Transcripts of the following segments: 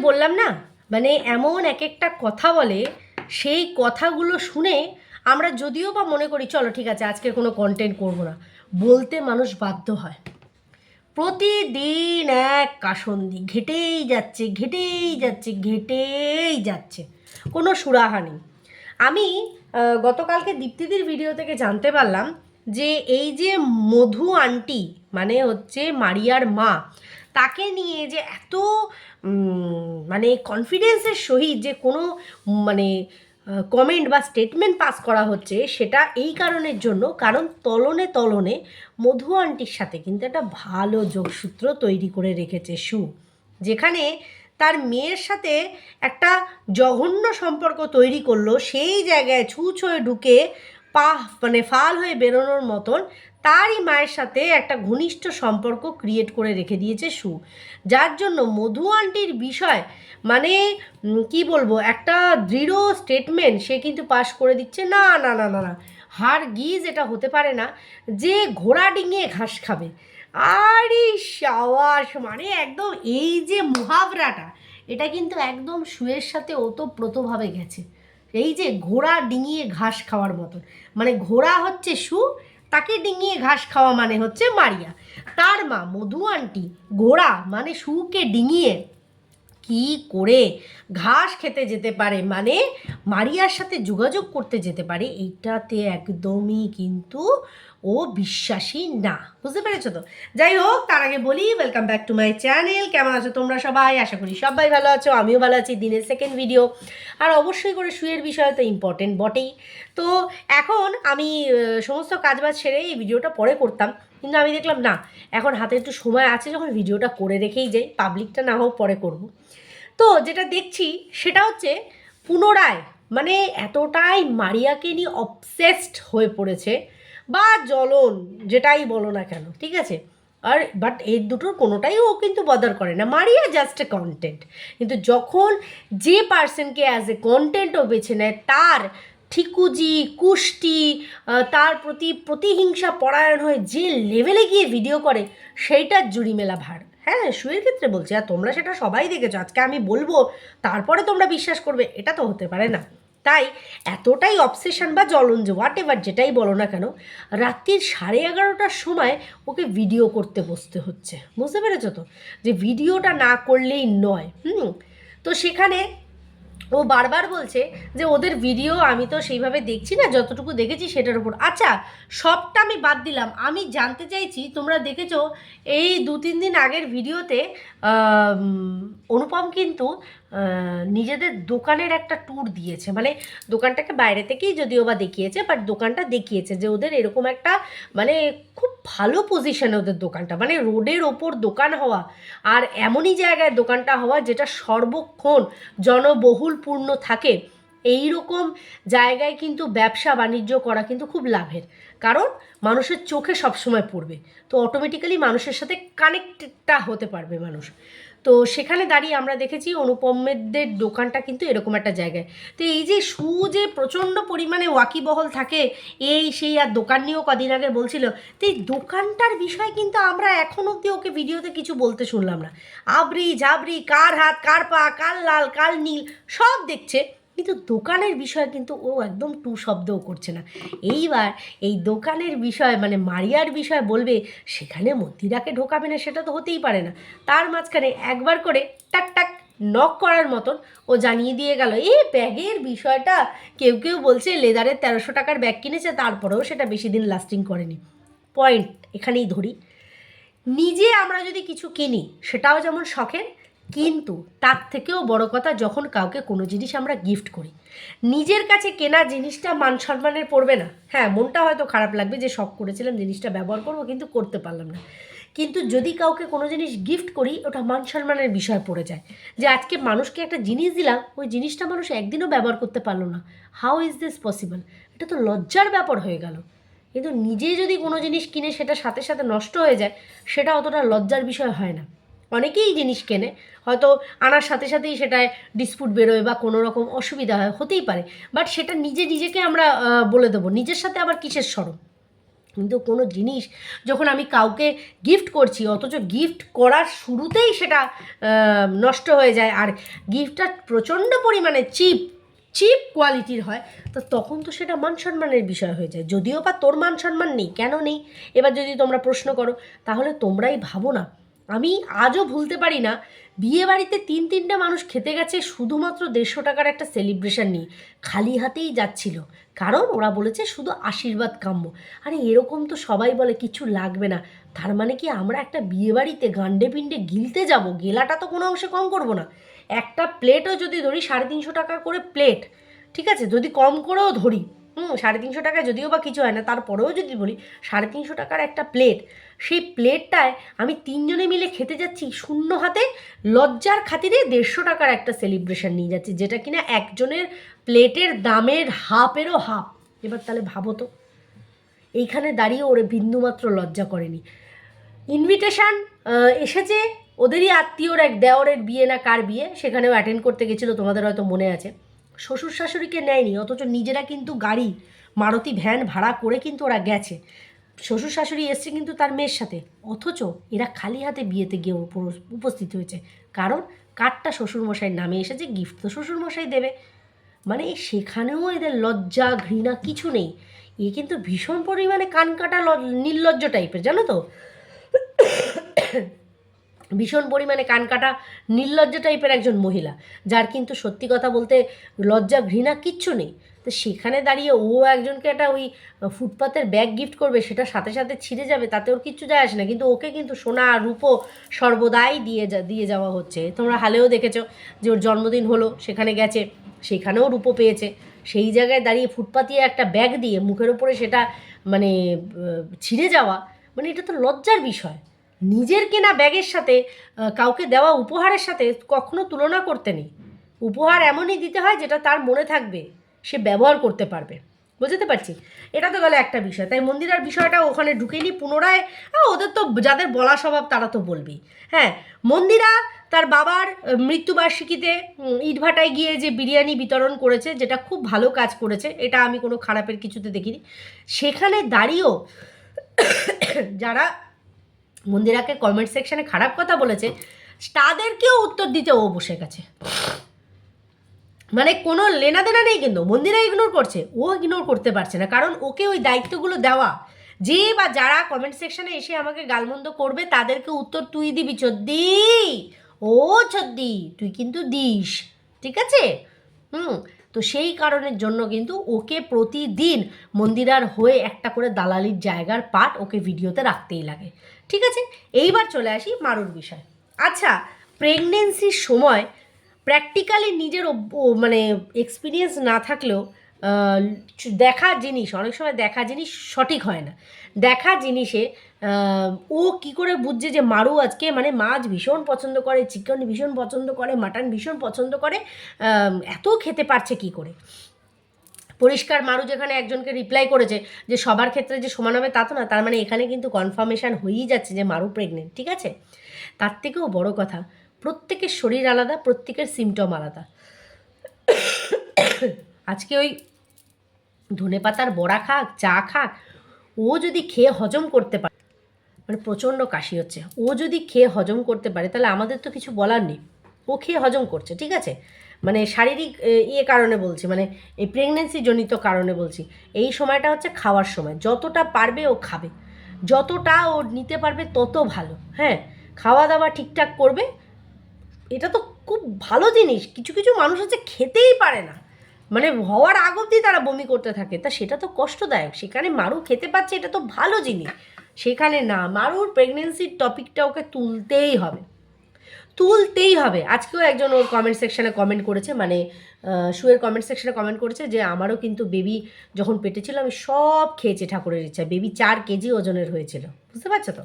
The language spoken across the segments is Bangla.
বললাম না মানে এমন এক একটা কথা বলে, সেই কথাগুলো শুনে আমরা যদিও বা মনে করি, চলো ঠিক আছে আজকে কোনো কন্টেন্ট করব না, বলতে মানুষ বাধ্য হয়। প্রতিদিন এক কাসন্দি ঘেটেই যাচ্ছে ঘেটেই যাচ্ছে ঘেটেই যাচ্ছে, কোনো সুরাহা নেই। আমি গতকালকে দীপ্তিদির ভিডিও থেকে জানতে পারলাম যে এই যে মধু আন্টি মানে হচ্ছে মারিয়ার মা তাকে নিয়ে যে এত মানে কনফিডেন্সের সহিত যে কোনো মানে কমেন্ট বা স্টেটমেন্ট পাস করা হচ্ছে, সেটা এই কারণের জন্য, কারণ তলনে তলনে মধু আন্টির সাথে কিন্তু একটা ভালো যোগসূত্র তৈরি করে রেখেছে সু, যেখানে তার মেয়ের সাথে একটা জঘন্য সম্পর্ক তৈরি করল, সেই জায়গায় ছুঁচ হয়ে ঢুকে পা মানে ফাল হয়ে বেরোনোর মতন, তারই মায়ের সাথে একটা ঘনিষ্ঠ সম্পর্ক ক্রিয়েট করে রেখে দিয়েছে সু। যার জন্য মধু আন্টির বিষয় মানে কি বলব, একটা দৃঢ় স্টেটমেন্ট সে কিন্তু পাশ করে দিচ্ছে, না না না না না, হার গিজ এটা হতে পারে না, যে ঘোড়া ডিঙিয়ে ঘাস খাবে। আরে সাওয়াস মানে একদম এই যে মুহাবরাটা, এটা কিন্তু একদম শুয়ের সাথে ওতপ্রোতভাবে গেছে। এই যে ঘোড়া ডিঙিয়ে ঘাস খাওয়ার মতন। মানে ঘোড়া হচ্ছে সু, তাকে ডিঙিয়ে ঘাস খাওয়া মানে হচ্ছে মারিয়া। তার মা, মধু আন্টি, ঘোড়া মানে সুকে ডিঙিয়ে কি করে ঘাস খেতে যেতে পারে? মানে মারিয়ার সাথে যোগাযোগ করতে যেতে পারে। এইটাতে একদমই কিন্তু ও বিশ্বাসী না, বুঝতে পেরেছ তো? যাই হোক, তার আগে বলি welcome back to my channel কেমন আছো তোমরা সবাই? আশা করি সবাই ভালো আছো, আমিও ভালো আছি দিনের সেকেন্ড ভিডিও আর অবশ্যই করে শুয়ের বিষয় তো ইম্পর্টেন্ট বটেই। তো এখন আমি সমস্ত কাজবাজ সেরে এই ভিডিওটা পরে করতাম, কিন্তু আমি দেখলাম না, এখন হাতে একটু সময় আছে যখন ভিডিওটা করে রেখেই যাই পাবলিকটা না হোক পরে করব। তো যেটা দেখছি, সেটা হচ্ছে পুনরায় মানে এতটাই মারিয়াকে নিয়ে অবসেসড হয়ে পড়েছে বা জ্বলন, যেটাই বলো না কেন, ঠিক আছে? আর বাট এই দুটোর কোনোটাই ও কিন্তু বদার করে না। মারিয়া জাস্ট এ কন্টেন্ট কিন্তু যখন যে পার্সনকে অ্যাজ এ কন্টেন্ট ও বেছে নেয়, তার ঠিকুজি, কুষ্টি তার প্রতি প্রতিহিংসা পরায়ণ হয়ে যে লেভেলে গিয়ে ভিডিও করে, সেইটার জুড়ি মেলা ভার। হ্যাঁ শুয়ের ক্ষেত্রে বলছি, আর তোমরা সেটা সবাই দেখেছ, আজকে আমি বলব, তারপরে তোমরা বিশ্বাস করবে, এটা তো হতে পারে না। তাই এতটাই অবসেশন বা জ্বলঞ্জ হোয়াট এভার যেটাই বলো না কেন, রাত্রির সাড়ে এগারোটার সময় ওকে ভিডিও করতে বসতে হচ্ছে। বুঝতে পেরেছ তো? যে ভিডিওটা না করলেই নয়, হুম? তো সেখানে ও বারবার বলছে যে ওদের ভিডিও আমি তো সেইভাবে দেখছি না, যতটুকু দেখেছি সেটার উপর। আচ্ছা সবটা আমি বাদ দিলাম। আমি জানতে চাইছি, তোমরা দেখেছ, এই দু তিন দিন আগের ভিডিওতে অনুপম কিন্তু নিজেদের দোকানের একটা ট্যুর দিয়েছে। মানে দোকানটাকে বাইরে থেকেই যদিও বা দেখিয়েছে বাট দোকানটা দেখিয়েছে যে ওদের এরকম একটা মানে খুব ভালো পজিশনে ওদের দোকানটা। মানে রোডের ওপর দোকান হওয়া আর এমনই জায়গায় দোকানটা হওয়া যেটা সর্বক্ষণ জনবহুলপূর্ণ থাকে এই রকম জায়গায় কিন্তু ব্যবসা বাণিজ্য করা কিন্তু খুব লাভের। কারণ মানুষের চোখে সবসময় পড়বে। তো অটোমেটিক্যালি মানুষের সাথে কানেক্টেডটা হতে পারবে মানুষ। তো সেখানে দাঁড়িয়ে আমরা দেখেছি অনুপমেদের দোকানটা কিন্তু এরকম একটা জায়গায়। তো এই যে সু যে প্রচণ্ড পরিমাণে ওয়াকিবহল থাকে, এই সেই আর দোকান নিয়েও কদিন আগে বলছিল, তো এই দোকানটার বিষয় কিন্তু আমরা এখন অব্দি ওকে ভিডিওতে কিছু বলতে শুনলাম না। আবরি ঝাবরি কার হাত, কার পা, কার লাল, কার নীল, সব দেখছে। কিন্তু দোকানের বিষয় কিন্তু ও একদম টু শব্দও করছে না। এইবার এই দোকানের বিষয় মানে মারিয়ার বিষয় বলবে, সেখানে মন্দিরাকে ঢোকাবে না, সেটা তো হতেই পারে না। তার মাঝখানে একবার করে টাক টাক নক করার মতন ও জানিয়ে দিয়ে গেল এই ব্যাগের বিষয়টা কেউ কেউ বলছে লেদারের তেরোশো টাকার ব্যাগ কিনেছে, তারপরেও সেটা বেশি দিন লাস্টিং করেনি। পয়েন্ট এখানেই ধরি। নিজে আমরা যদি কিছু কিনি, সেটাও যেমন শখের কিন্তু তার থেকেও বড় কথা যখন কাউকে কোনো জিনিস আমরা গিফট করি, নিজের কাছে কেনা জিনিসটা মান সম্মানের পড়বে না। হ্যাঁ মনটা হয়তো খারাপ লাগবে যে শখ করেছিলাম জিনিসটা ব্যবহার করব, কিন্তু করতে পারলাম না। কিন্তু যদি কাউকে কোনো জিনিস গিফট করি, ওটা মান সম্মানের বিষয় পড়ে যায়। যে আজকে মানুষকে একটা জিনিস দিলাম, ওই জিনিসটা মানুষ একদিনও ব্যবহার করতে পারল না। হাউ ইজ দিস পসিবল এটা তো লজ্জার ব্যাপার হয়ে গেল। কিন্তু নিজে যদি কোনো জিনিস কিনে সেটা সাথে সাথে নষ্ট হয়ে যায়, সেটা অতটা লজ্জার বিষয় হয় না। অনেকেই জিনিস কেনে। হয়তো আনার সাথে সাথেই সেটায় ডিসপুট বেরোয় বা কোনো রকম অসুবিধা হয়, হতেই পারে। বাট সেটা নিজে নিজেকে আমরা বলে দেবো। নিজের সাথে আবার কিসের সরম? কিন্তু কোনো জিনিস যখন আমি কাউকে গিফট করছি, অথচ গিফট করার শুরুতেই সেটা নষ্ট হয়ে যায়, আর গিফটটা প্রচণ্ড পরিমাণে চিপ চিপ কোয়ালিটির হয়, তো তখন তো সেটা মান সম্মানের বিষয় হয়ে যায়। যদিও বা তোর মান সম্মান নেই, কেন নেই? এবার যদি তোমরা প্রশ্ন করো, তাহলে তোমরাই ভাবো না। আমি আজও ভুলতে পারি না, বিয়ে বাড়িতে তিন তিনটে মানুষ খেতে গেছে শুধুমাত্র দেড়শো টাকার একটা সেলিব্রেশন নিয়ে। খালি হাতেই যাচ্ছিল। কারণ ওরা বলেছে শুধু আশীর্বাদ কাম্য। আরে এরকম তো সবাই বলে, কিছু লাগবে না। তার মানে কি আমরা একটা বিয়ে বাড়িতে গান্ডে পিণ্ডে গিলতে যাব? গেলাটা তো কোনো অংশে কম করব না। একটা প্লেটও যদি ধরি সাড়ে তিনশো টাকা করে প্লেট ঠিক আছে? যদি কম করেও ধরি। হুম, সাড়ে তিনশো টাকায় যদিও বা কিছু হয় না, তারপরেও যদি বলি, সাড়ে তিনশো টাকার একটা প্লেট সেই প্লেটটায় আমি তিনজনে মিলে খেতে যাচ্ছি, শূন্য হাতে লজ্জার খাতিরে দেড়শো টাকার একটা সেলিব্রেশন নিয়ে যাচ্ছি, যেটা কিনা একজনের প্লেটের দামের হাফেরও হাফ। এবার তাহলে ভাবো তো, এইখানে দাঁড়িয়ে ওরে বিন্দুমাত্র লজ্জা করেনি। ইনভিটেশান এসেছে, ওদেরই আত্মীয়র এক দেওরের বিয়ে না কার বিয়ে, সেখানেও অ্যাটেন্ড করতে গেছিল, তোমাদের হয়তো মনে আছে। শ্বশুর শাশুড়িকে নেয়নি, অথচ নিজেরা কিন্তু গাড়ি, মারুতি ভ্যান ভাড়া করে কিন্তু ওরা গেছে। শ্বশুর শাশুড়ি এসছে কিন্তু তার মেয়ের সাথে। অথচ এরা খালি হাতে বিয়েতে গিয়ে উপ- উপস্থিত হয়েছে। কারণ কার্ডটা শ্বশুরমশাইয়ের নামে এসেছে গিফট তো শ্বশুরমশাই দেবে। মানে সেখানেও এদের লজ্জা, ঘৃণা কিছু নেই। এ কিন্তু ভীষণ পরিমাণে কান কাটা নির্লজ্জ টাইপের জানো তো? ভীষণ পরিমাণে কান কাটা নির্লজ্জ টাইপের একজন মহিলা, যার কিন্তু সত্যি কথা বলতে লজ্জা, ঘৃণা কিচ্ছু নেই। তো সেখানে দাঁড়িয়ে ও একজনকে একটা ওই ফুটপাতের ব্যাগ গিফট করবে, সেটা সাথে সাথে ছিঁড়ে যাবে, তাতে ওর কিচ্ছু যায় আসে না। কিন্তু ওকে কিন্তু সোনা, রূপো সর্বদাই দিয়ে যা, দিয়ে যাওয়া হচ্ছে। তোমরা হালেও দেখেছ যে ওর জন্মদিন হলো, সেখানে গেছে, সেখানেও রূপো পেয়েছে। সেই জায়গায় দাঁড়িয়ে ফুটপাতিয়ে একটা ব্যাগ দিয়ে মুখের ওপরে সেটা মানে ছিঁড়ে যাওয়া মানে এটা তো লজ্জার বিষয়। নিজের কেনা ব্যাগের সাথে কাউকে দেওয়া উপহারের সাথে কখনো তুলনা করতে নেই। উপহার এমনই দিতে হয় যেটা তার মনে থাকবে সে ব্যবহার করতে পারবে। বুঝতে পারছি? এটা তো গেলে একটা বিষয়। তাই মন্দিরার বিষয়টা ওখানে ঢুকেনি পুনরায়। আহ, ওদের তো যাদের বলা স্বভাব তারা তো বলবেই। হ্যাঁ মন্দিরা তার বাবার মৃত্যুবার্ষিকীতে ইটভাটায় গিয়ে যে বিরিয়ানি বিতরণ করেছে যেটা খুব ভালো কাজ করেছে এটা আমি কোনো খারাপের কিছুতে দেখিনি। সেখানে দাঁড়িয়েও যারা মন্দিরাকে কমেন্ট সেকশনে খারাপ কথা বলেছে, তাদেরকেও উত্তর দিতে ও বসে গেছে। মানে কোনো লেনাদেনা নেই কিন্তু, মন্দিরা ইগনোর করছে, ও ইগনোর করতে পারছে না, কারণ ওকে ওই দায়িত্বগুলো দেওয়া। যে বা যারা কমেন্ট সেকশনে এসে আমাকে গালমন্দ করবে, তাদেরকে উত্তর তুই দিবি, চদ্দি। ও চদ্দি, তুই কিন্তু দিস, ঠিক আছে? হুম, তো সেই কারণের জন্য কিন্তু ওকে প্রতিদিন মন্দিরার হয়ে একটা করে দালালির জায়গার পাট ওকে ভিডিওতে রাখতেই লাগে। ঠিক আছে? এইবার চলে আসি মারুর বিষয়। আচ্ছা প্রেগনেন্সির সময় প্র্যাকটিক্যালি নিজের মানে এক্সপিরিয়েন্স না থাকলেও দেখা জিনিস, অনেক সময় দেখা জিনিস সঠিক হয় না। দেখা জিনিসে ও কি করে বুঝছে যে মারু আজকে মানে মাছ ভীষণ পছন্দ করে চিকেন ভীষণ পছন্দ করে মাটন ভীষণ পছন্দ করে এত খেতে পারছে কি করে? পরিষ্কার মারু যেখানে একজনকে রিপ্লাই করেছে যে সবার ক্ষেত্রে যে সমান হবে তা তো না, তার মানে এখানে কিন্তু কনফার্মেশন হয়েই যাচ্ছে যে মারু প্রেগনেন্ট ঠিক আছে? তার থেকেও বড় কথা, প্রত্যেকের শরীর আলাদা, প্রত্যেকের সিমটম আলাদা। আজকে ওই ধনে পাতার বড়া খাক, চা খাক, ও যদি খেয়ে হজম করতে পারে মানে প্রচণ্ড কাশি হচ্ছে, ও যদি খেয়ে হজম করতে পারে, তাহলে আমাদের তো কিছু বলার নেই, ও খেয়ে হজম করছে, ঠিক আছে? মানে শারীরিক ইয়ে কারণে বলছি মানে এই প্রেগনেন্সি জনিত কারণে বলছি। এই সময়টা হচ্ছে খাওয়ার সময়। যতটা পারবে ও খাবে। যতটা ও নিতে পারবে তত ভালো হ্যাঁ? খাওয়া দাওয়া ঠিকঠাক করবে। এটা তো খুব ভালো জিনিস। কিছু কিছু মানুষ হচ্ছে খেতেই পারে না। মানে হওয়ার আগ অবধি তারা বমি করতে থাকে। তা সেটা তো কষ্টদায়ক। সেখানে মারু খেতে পাচ্ছে, এটা তো ভালো জিনিস। সেখানে না, মারুর প্রেগনেন্সির টপিকটা ওকে তুলতেই হবে। তুলতেই হবে। আজকেও একজন ওর কমেন্ট সেকশানে কমেন্ট করেছে মানে শুয়ের কমেন্ট সেকশানে কমেন্ট করেছে যে, আমারও কিন্তু বেবি যখন পেটে ছিল, আমি সব খেয়েছি ঠাকুরের ইচ্ছা। বেবি চার কেজি ওজনের হয়েছিল। বুঝতে পারছ তো?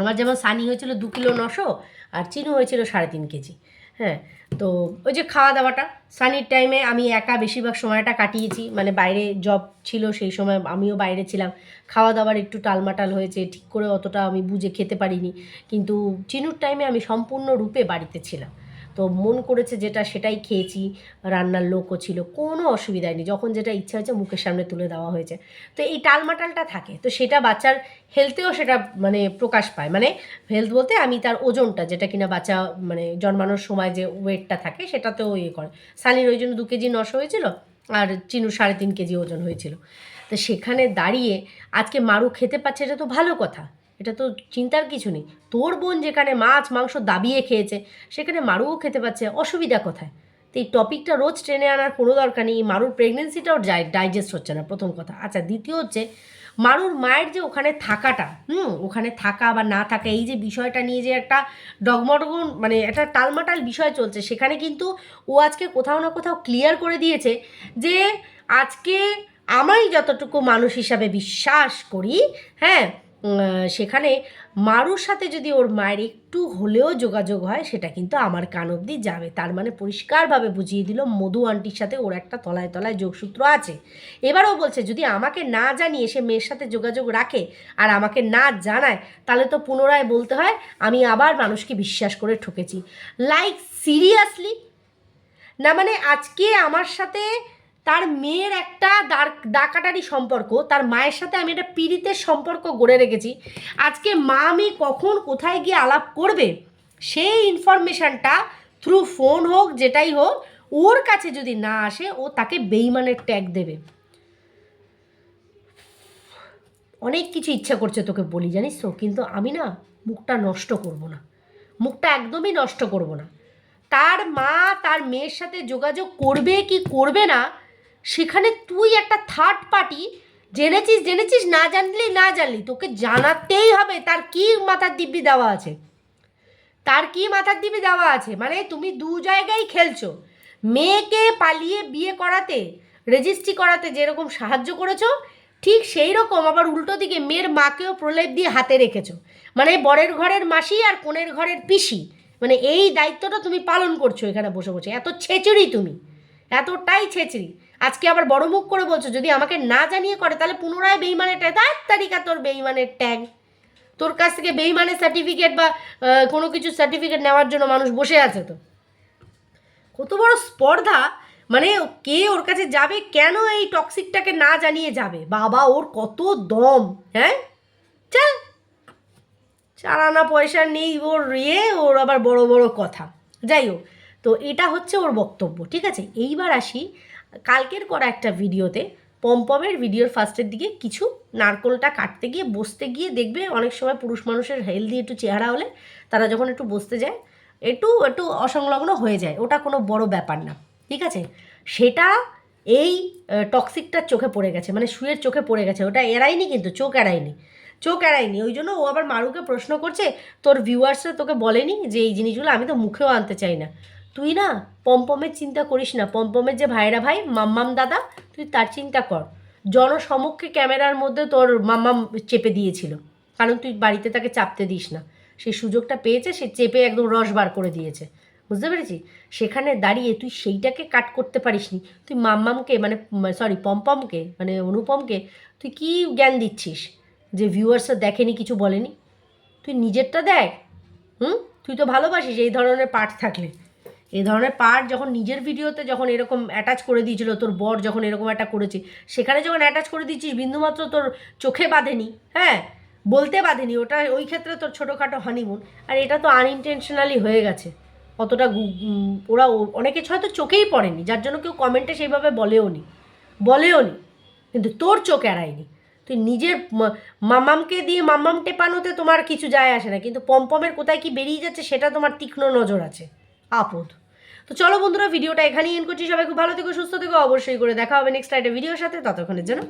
আমার যেমন সানি হয়েছিল দু কিলো নশো, আর চিনু হয়েছিল সাড়ে তিন কেজি। হ্যাঁ তো ওই যে খাওয়া দাওয়াটা সানির টাইমে আমি একা বেশিরভাগ সময়টা কাটিয়েছি মানে বাইরে জব ছিল সেই সময় আমিও বাইরে ছিলাম। খাওয়া দাওয়ার একটু টালমাটাল হয়েছে, ঠিক করে অতটা আমি বুঝে খেতে পারিনি। কিন্তু চিনুর টাইমে আমি সম্পূর্ণরূপে বাড়িতে ছিলাম। তো মন করেছে যেটা সেটাই খেয়েছি, রান্নার লোকও ছিল, কোনো অসুবিধা নেই, যখন যেটা ইচ্ছা হয়েছে মুখের সামনে তুলে দেওয়া হয়েছে। তো এই টালমাটালটা থাকে, তো সেটা বাচ্চার হেলথেও সেটা মানে প্রকাশ পায় মানে হেলথ বলতে আমি তার ওজনটা, যেটা কিনা বাচ্চা মানে জন্মানোর সময় যে ওয়েটটা থাকে সেটাতেও ইয়ে করে। সানির ওই জন্য দু কেজি নশ হয়েছিল, আর চিনু সাড়ে তিন কেজি ওজন হয়েছিল। তো সেখানে দাঁড়িয়ে আজকে মারু খেতে পাচ্ছে, এটা তো ভালো কথা। এটা তো চিন্তার কিছু নেই। তোর বোন যেখানে মাছ, মাংস দাবিয়ে খেয়েছে, সেখানে মারুও খেতে পাচ্ছে, অসুবিধা কোথায়? তো এই টপিকটা রোজ ট্রেনে আনার কোনো দরকার নেই। মারুর প্রেগনেন্সিটাও ডাইজেস্ট হচ্ছে না, প্রথম কথা। আচ্ছা দ্বিতীয় হচ্ছে, মারুর মায়ের যে ওখানে থাকাটা, হুম, ওখানে থাকা বা না থাকা, এই যে বিষয়টা নিয়ে যে একটা ডগমডগন মানে একটা টালমাটাল বিষয় চলছে, সেখানে কিন্তু ও আজকে কোথাও না কোথাও ক্লিয়ার করে দিয়েছে যে আজকে আমি যতটুকু মানুষ হিসাবে বিশ্বাস করি হ্যাঁ সেখানে মারুর সাথে যদি ওর মায়ের একটু হলেও যোগাযোগ হয়, সেটা কিন্তু আমার কান অবধি যাবে। তার মানে পরিষ্কারভাবে বুঝিয়ে দিল মধু আন্টির সাথে ওর একটা তলায় তলায় যোগসূত্র আছে। এবারও বলছে, যদি আমাকে না জানিয়ে সে মেয়ের সাথে যোগাযোগ রাখে আর আমাকে না জানায়, তাহলে তো পুনরায় বলতে হয় আমি আবার মানুষকে বিশ্বাস করে ঠকেছি। লাইক সিরিয়াসলি না মানে আজকে আমার সাথে তার মেয়ের একটা ডাকাটারি সম্পর্ক, তার মায়ের সাথে আমি একটা পীড়িতের সম্পর্ক গড়ে রেখেছি। আজকে মা আমি কখন কোথায় গিয়ে আলাপ করবে, সেই ইনফরমেশানটা থ্রু ফোন হোক, যেটাই হোক, ওর কাছে যদি না আসে, ও তাকে বেইমানের ট্যাগ দেবে। অনেক কিছু ইচ্ছা করছে তোকে বলি, জানিস তো? কিন্তু আমি না মুখটা নষ্ট করব না। মুখটা একদমই নষ্ট করব না। তার মা তার মেয়ের সাথে যোগাযোগ করবে কি করবে না সেখানে তুই একটা থার্ড পার্টি জেনেছিস জেনেছিস, না জানলি না জানলি, তোকে জানাতেই হবে তার কি মাথার দিব্যি দেওয়া আছে। তার কি মাথার দিব্যি দেওয়া আছে? মানে তুমি দু জায়গায় খেলছো। মেয়েকে পালিয়ে বিয়ে করাতে রেজিস্ট্রি করাতে যেরকম সাহায্য করেছ, ঠিক সেই রকম আবার উল্টো দিকে মেয়ের মাকেও প্রলেপ দিয়ে হাতে রেখেছো। মানে বরের ঘরের মাসি আর কোণের ঘরের পিসি। মানে এই দায়িত্বটা তুমি পালন করছ এখানে বসে বসে। এত ছেচড়ি তুমি। এতটাই ছেচড়ি। আজকে আবার বড় মুখ করে বলছো, যদি আমাকে না জানিয়ে করে, তাহলে পুনরায় বেইমানের ট্যাগ, তার তারিকা তোর বেইমানের ট্যাগ। তোর কাছ থেকে বেইমানের সার্টিফিকেট বা কোনো কিছু সার্টিফিকেট নেওয়ার জন্য মানুষ বসে আছে তো। কত বড় স্পর্ধা। মানে কে ওর কাছে যাবে, কেন এই টক্সিকটাকে না জানিয়ে যাবে? বাবা, ওর কত দম হ্যাঁ? চল। চার আনা পয়সা নেই ওর ইয়ে ওর আবার বড় বড় কথা। যাই হোক, তো এটা হচ্ছে ওর বক্তব্য, ঠিক আছে? এইবার আসি কালকের করা একটা ভিডিওতে পমপমের ভিডিওর ফার্স্টের দিকে কিছু নারকোলটা কাটতে গিয়ে, বসতে গিয়ে দেখবে অনেক সময় পুরুষ মানুষের হেলদি একটু চেহারা হলে তারা যখন একটু বসতে যায়, একটু একটু অসংলগ্ন হয়ে যায়। ওটা কোনো বড় ব্যাপার না। ঠিক আছে? সেটা এই টক্সিকটার চোখে পড়ে গেছে মানে শুয়ের চোখে পড়ে গেছে। ওটা এড়ায়নি কিন্তু, চোখ এড়ায়নি। চোখ এড়ায়নি। ওই জন্য ও আবার মারুকে প্রশ্ন করছে, তোর ভিউয়ার্সরা তোকে বলেনি যে এই জিনিসগুলো আমি তো মুখেও আনতে চাই না? তুই না পমপমের চিন্তা করিস না। পমপমের যে ভাইরা ভাই, মাম্মাম দাদা, তুই তার চিন্তা কর। জনসমক্ষে ক্যামেরার মধ্যে তোর মাম্মাম চেপে দিয়েছিল। কারণ তুই বাড়িতে তাকে চাপতে দিস না। সেই সুযোগটা পেয়েছে, সে চেপে একদম রস বার করে দিয়েছে। বুঝতে পেরেছি? সেখানে দাঁড়িয়ে তুই সেইটাকে কাট করতে পারিসনি। তুই মাম্মামকে মানে সরি পমপমকে মানে অনুপমকে তুই কি জ্ঞান দিচ্ছিস? যে ভিউয়ার্সরা দেখেনি, কিছু বলেনি? তুই নিজেরটা দেখ। হুম? তুই তো ভালোবাসিস এই ধরনের পার্ট থাকলে। এই ধরনের পার্ট যখন নিজের ভিডিওতে যখন এরকম অ্যাটাচ করে দিয়েছিল, তোর বর যখন এরকম একটা করেছে, সেখানে যখন অ্যাটাচ করে দিচ্ছিস বিন্দুমাত্র তোর চোখে বাঁধেনি হ্যাঁ? বলতে বাঁধেনি, ওটা ওই ক্ষেত্রে তোর ছোটোখাটো হানিমুন আর এটা তো আনইনটেনশনালি হয়ে গেছে। অতটা ওরা অনেকে হয়তো চোখেই পড়েনি, যার জন্য কেউ কমেন্টে সেইভাবে বলেও নি বলেও নি, কিন্তু তোর চোখ এড়ায়নি। তুই নিজের মামামকে দিয়ে মামাম টেপানোতে তোমার কিছু যায় আসে না, কিন্তু পমপমের কোথায় কি বেরিয়ে যাচ্ছে সেটা তোমার তীক্ষ্ণ নজর আছে। আপদ। তো চলো বন্ধুরা, ভিডিওটা এখানেই এন করছি। সবাই খুব ভালো থেকো, সুস্থ থেকো, অবশ্যই করে দেখা হবে নেক্সট একটা ভিডিওর সাথে। ততক্ষণের জন্য